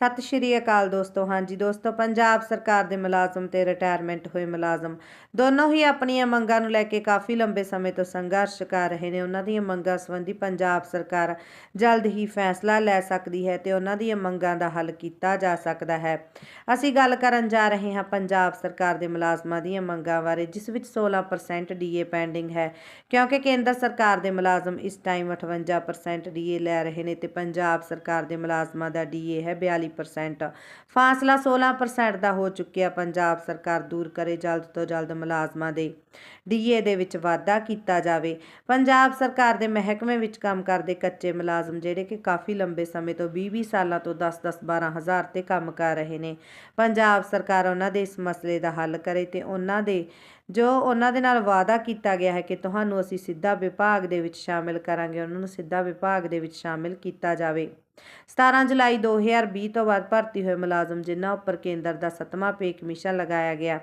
ਸਤਿ ਸ਼੍ਰੀ ਅਕਾਲ ਦੋਸਤੋ। ਹਾਂਜੀ ਦੋਸਤੋ, ਪੰਜਾਬ ਸਰਕਾਰ ਦੇ ਮੁਲਾਜ਼ਮ ਤੇ ਰਿਟਾਇਰਮੈਂਟ ਹੋਏ ਮੁਲਾਜ਼ਮ। ਦੋਨੋਂ ਹੀ ਆਪਣੀਆਂ ਮੰਗਾਂ ਨੂੰ ਲੈ ਕੇ ਕਾਫੀ ਲੰਬੇ ਸਮੇਂ ਤੋਂ ਸੰਘਰਸ਼ ਕਰ ਰਹੇ ਨੇ। ਉਹਨਾਂ ਦੀਆਂ ਮੰਗਾਂ ਸੰਬੰਧੀ ਪੰਜਾਬ ਸਰਕਾਰ ਜਲਦ ਹੀ ਫੈਸਲਾ ਲੈ ਸਕਦੀ ਹੈ ਤੇ ਉਹਨਾਂ ਦੀਆਂ ਮੰਗਾਂ ਦਾ ਹੱਲ ਕੀਤਾ ਜਾ ਸਕਦਾ ਹੈ। ਅਸੀਂ ਗੱਲ ਕਰਨ ਜਾ ਰਹੇ ਹਾਂ ਪੰਜਾਬ ਸਰਕਾਰ ਦੇ ਮੁਲਾਜ਼ਮਾਂ ਦੀਆਂ ਮੰਗਾਂ ਬਾਰੇ, ਜਿਸ ਵਿੱਚ 16% ਡੀਏ ਪੈਂਡਿੰਗ ਹੈ। ਕਿਉਂਕਿ ਕੇਂਦਰ ਸਰਕਾਰ ਦੇ ਮੁਲਾਜ਼ਮ ਇਸ ਟਾਈਮ 58% ਡੀਏ ਲੈ ਰਹੇ ਨੇ ਤੇ ਪੰਜਾਬ ਸਰਕਾਰ ਦੇ ਮੁਲਾਜ਼ਮਾਂ ਦਾ ਡੀਏ ਹੈ 42% ਫਾਸਲਾ 16% ਦਾ ਹੋ ਚੁੱਕਿਆ। ਪੰਜਾਬ ਸਰਕਾਰ ਦੂਰ ਕਰੇ ਜਲਦ ਤੋਂ ਜਲਦ ਮੁਲਾਜ਼ਮਾਂ ਦੇ। ਡੀਏ ਦੇ ਵਿੱਚ ਵਾਧਾ ਕੀਤਾ ਜਾਵੇ। ਪੰਜਾਬ ਸਰਕਾਰ ਦੇ ਮਹਿਕਮੇ ਵਿੱਚ ਕੰਮ ਕਰਦੇ ਕੱਚੇ ਮੁਲਾਜ਼ਮ, ਜਿਹੜੇ ਕਿ ਕਾਫੀ ਲੰਬੇ ਸਮੇਂ ਤੋਂ 20-20 ਸਾਲਾਂ ਤੋਂ 10-10 12 ਹਜ਼ਾਰ ਤੇ ਕੰਮ ਕਰ ਰਹੇ ਨੇ। ਪੰਜਾਬ ਸਰਕਾਰ ਉਹਨਾਂ ਦੇ ਇਸ ਮਸਲੇ ਦਾ ਹੱਲ ਕਰੇ ਤੇ ਉਹਨਾਂ ਦੇ, ਜੋ ਉਹਨਾਂ ਦੇ ਨਾਲ ਵਾਅਦਾ ਕੀਤਾ ਗਿਆ ਹੈ ਕਿ ਤੁਹਾਨੂੰ ਅਸੀਂ ਸਿੱਧਾ ਵਿਭਾਗ ਦੇ ਵਿੱਚ ਸ਼ਾਮਿਲ ਕਰਾਂਗੇ, ਉਹਨਾਂ ਨੂੰ ਸਿੱਧਾ ਵਿਭਾਗ ਦੇ ਵਿੱਚ ਸ਼ਾਮਿਲ ਕੀਤਾ ਜਾਵੇ। 17 ਜੁਲਾਈ 2020 ਤੋਂ ਬਾਅਦ ਭਰਤੀ ਹੋਏ ਮੁਲਾਜ਼ਮ ਜਿਨ੍ਹਾਂ ਉੱਪਰ ਕੇਂਦਰ ਦਾ 7ਵਾਂ ਪੇ ਕਮਿਸ਼ਨ ਲਗਾਇਆ ਗਿਆ।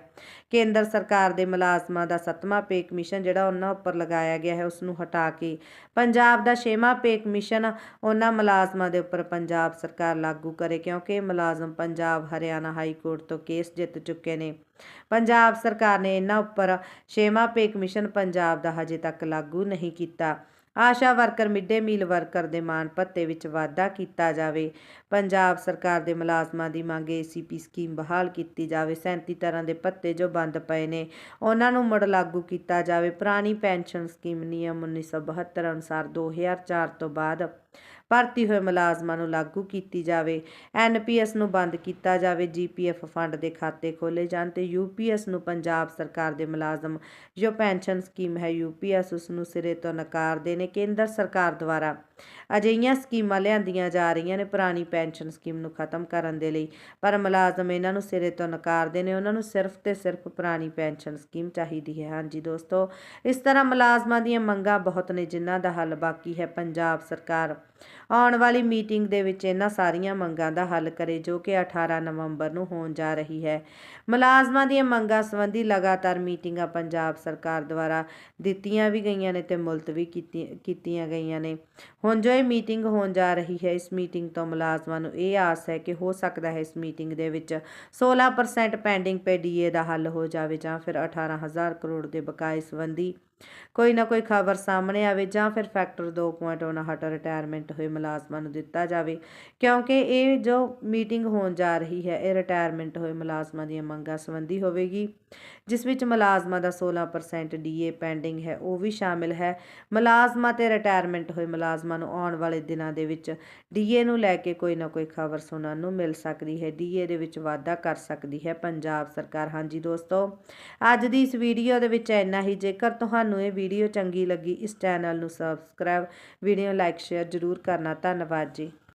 ਕੇਂਦਰ ਸਰਕਾਰ ਦੇ ਮੁਲਾਜ਼ਮਾਂ ਦਾ 7ਵਾਂ ਪੇ ਕਮਿਸ਼ਨ ਜਿਹੜਾ ਉਹਨਾਂ ਉੱਪਰ ਲਗਾਇਆ ਗਿਆ ਹੈ, ਉਸ ਨੂੰ ਹਟਾ ਕੇ ਪੰਜਾਬ ਦਾ 6ਵਾਂ ਪੇ ਕਮਿਸ਼ਨ ਉਹਨਾਂ ਮੁਲਾਜ਼ਮਾਂ ਦੇ ਉੱਪਰ ਪੰਜਾਬ ਸਰਕਾਰ ਲਾਗੂ ਕਰੇ, ਕਿਉਂਕਿ ਮੁਲਾਜ਼ਮ ਪੰਜਾਬ, ਹਰਿਆਣਾ ਹਾਈ ਕੋਰਟ ਤੋਂ ਕੇਸ ਜਿੱਤ ਚੁੱਕੇ ਨੇ। ਪੰਜਾਬ ਸਰਕਾਰ ਨੇ ਇਹਨਾਂ ਉੱਪਰ ਛੇਵਾਂ ਪੇ ਕਮਿਸ਼ਨ ਪੰਜਾਬ ਦਾ ਹਜੇ ਤੱਕ ਲਾਗੂ ਨਹੀਂ ਕੀਤਾ। Asha worker, midday meal worker ਦੇ ਮਾਣ ਭੱਤੇ ਵਿੱਚ ਵਾਧਾ ਕੀਤਾ ਜਾਵੇ। ਪੰਜਾਬ ਸਰਕਾਰ ਦੇ ਮੁਲਾਜ਼ਮਾਂ ਦੀ ਮੰਗ ਏਸੀਪੀ ਸਕੀਮ ਬਹਾਲ ਕੀਤੀ ਜਾਵੇ। 37 ਤਰ੍ਹਾਂ ਦੇ ਭੱਤੇ ਜੋ ਬੰਦ ਪਏ ਨੇ, ਉਹਨਾਂ ਨੂੰ ਮੁੜ ਲਾਗੂ ਕੀਤਾ ਜਾਵੇ। ਪੁਰਾਣੀ ਪੈਨਸ਼ਨ ਸਕੀਮ ਨਿਯਮ 1972 ਅਨੁਸਾਰ 2004 ਤੋਂ ਬਾਅਦ ਭਰਤੀ ਹੋਏ ਮੁਲਾਜ਼ਮਾਂ ਨੂੰ ਲਾਗੂ ਕੀਤੀ ਜਾਵੇ। ਐਨਪੀਐਸ ਨੂੰ ਬੰਦ ਕੀਤਾ ਜਾਵੇ। ਜੀਪੀਐਫ ਫੰਡ ਦੇ ਖਾਤੇ ਖੋਲੇ ਜਾਣ ਤੇ ਯੂਪੀਐਸ ਨੂੰ ਪੰਜਾਬ ਸਰਕਾਰ ਦੇ ਮੁਲਾਜ਼ਮ, ਜੋ ਪੈਨਸ਼ਨ ਸਕੀਮ ਹੈ ਯੂਪੀਐਸ ਉਸ ਨੂੰ ਸਿਰੇ ਤੋਂ ਨਕਾਰਦੇ ਨੇ। ਕੇਂਦਰ ਸਰਕਾਰ ਦੁਆਰਾ ਅਜਿਹੀਆਂ ਸਕੀਮਾਂ ਲਿਆਂਦੀਆਂ ਜਾ ਰਹੀਆਂ ਨੇ ਪੁਰਾਣੀ ਪੈਨਸ਼ਨ ਸਕੀਮ ਨੂੰ ਖਤਮ ਕਰਨ ਦੇ ਲਈ, ਪਰ ਮੁਲਾਜ਼ਮ ਇਹਨਾਂ ਨੂੰ ਸਿਰੇ ਤੋਂ ਨਕਾਰਦੇ ਨੇ। ਉਹਨਾਂ ਨੂੰ ਸਿਰਫ ਤੇ ਸਿਰਫ ਪੁਰਾਣੀ ਪੈਨਸ਼ਨ ਸਕੀਮ ਚਾਹੀਦੀ ਹੈ। ਹਾਂਜੀ ਦੋਸਤੋ, ਇਸ ਤਰ੍ਹਾਂ ਮੁਲਾਜ਼ਮਾਂ ਦੀਆਂ ਮੰਗਾਂ ਬਹੁਤ ਨੇ, ਜਿਨ੍ਹਾਂ ਦਾ ਹੱਲ ਬਾਕੀ ਹੈ ਪੰਜਾਬ ਸਰਕਾਰ ਆਉਣ ਵਾਲੀ ਮੀਟਿੰਗ ਦੇ ਵਿੱਚ ਇਹਨਾਂ ਸਾਰੀਆਂ ਮੰਗਾਂ ਦਾ ਹੱਲ ਕਰੇ, ਜੋ ਕਿ 18 ਨਵੰਬਰ ਨੂੰ ਹੋਣ ਜਾ ਰਹੀ ਹੈ। ਮੁਲਾਜ਼ਮਾਂ ਦੀਆਂ ਮੰਗਾਂ ਸੰਬੰਧੀ ਲਗਾਤਾਰ ਮੀਟਿੰਗਾਂ ਪੰਜਾਬ ਸਰਕਾਰ ਦੁਆਰਾ ਦਿੱਤੀਆਂ ਵੀ ਗਈਆਂ ਨੇ ਤੇ ਮੁਲਤਵੀ ਕੀਤੀਆਂ ਗਈਆਂ ਨੇ। ਹੁਣ ਜੋ ਇਹ ਮੀਟਿੰਗ ਹੋਣ ਜਾ ਰਹੀ ਹੈ, ਇਸ ਮੀਟਿੰਗ ਤੋਂ ਮੁਲਾਜ਼ਮਾਂ ਨੂੰ ਇਹ ਆਸ ਹੈ ਕਿ ਹੋ ਸਕਦਾ ਹੈ ਇਸ ਮੀਟਿੰਗ ਦੇ ਵਿੱਚ 16% ਪੈਂਡਿੰਗ ਪੇ ਡੀਏ ਦਾ ਹੱਲ ਹੋ ਜਾਵੇ ਜਾਂ ਫਿਰ 18000 ਕਰੋੜ ਦੇ ਬਕਾਏ ਸੰਬੰਧੀ ਕੋਈ ਨਾ ਕੋਈ ਖਬਰ ਸਾਹਮਣੇ ਆਵੇ ਜਾਂ ਫਿਰ ਫੈਕਟਰ 2.59 ਰਿਟਾਇਰਮੈਂਟ ਹੋਏ ਮੁਲਾਜ਼ਮਾਂ ਨੂੰ ਦਿੱਤਾ ਜਾਵੇ, ਕਿਉਂਕਿ ਇਹ ਜੋ ਮੀਟਿੰਗ ਹੋਣ ਜਾ ਰਹੀ ਹੈ, ਇਹ ਰਿਟਾਇਰਮੈਂਟ ਹੋਏ ਮੁਲਾਜ਼ਮਾਂ ਦੀਆਂ ਮੰਗਾਂ ਸੰਬੰਧੀ ਹੋਵੇਗੀ, ਜਿਸ ਵਿੱਚ ਮੁਲਾਜ਼ਮਾਂ ਦਾ 16% ਡੀਏ ਪੈਂਡਿੰਗ ਹੈ, ਉਹ ਵੀ ਸ਼ਾਮਿਲ ਹੈ। ਮੁਲਾਜ਼ਮਾਂ ਤੇ ਰਿਟਾਇਰਮੈਂਟ ਹੋਏ ਮੁਲਾਜ਼ਮਾਂ ਨੂੰ ਆਉਣ ਵਾਲੇ ਦਿਨਾਂ ਦੇ ਵਿੱਚ ਡੀਏ ਨੂੰ ਲੈ ਕੇ ਕੋਈ ਨਾ ਕੋਈ ਖਬਰ ਸੁਣਨ ਨੂੰ ਮਿਲ ਸਕਦੀ ਹੈ ਡੀਏ ਦੇ ਵਿੱਚ ਵਾਧਾ ਕਰ ਸਕਦੀ ਹੈ ਪੰਜਾਬ ਸਰਕਾਰ। ਹਾਂਜੀ ਦੋਸਤੋ, ਅੱਜ ਦੀ ਇਸ ਵੀਡੀਓ ਦੇ ਵਿੱਚ ਇੰਨਾ ਹੀ। ਜੇਕਰ ਤੁਹਾਨੂੰ ਇਹ ਵੀਡੀਓ ਚੰਗੀ ਲੱਗੀ, ਇਸ ਚੈਨਲ ਨੂੰ ਸਬਸਕ੍ਰਾਈਬ ਵੀਡੀਓ ਲਾਈਕ ਸ਼ੇਅਰ ਜ਼ਰੂਰ ਜ਼ਰੂਰ ਕਰਨਾ। ਧੰਨਵਾਦ ਜੀ।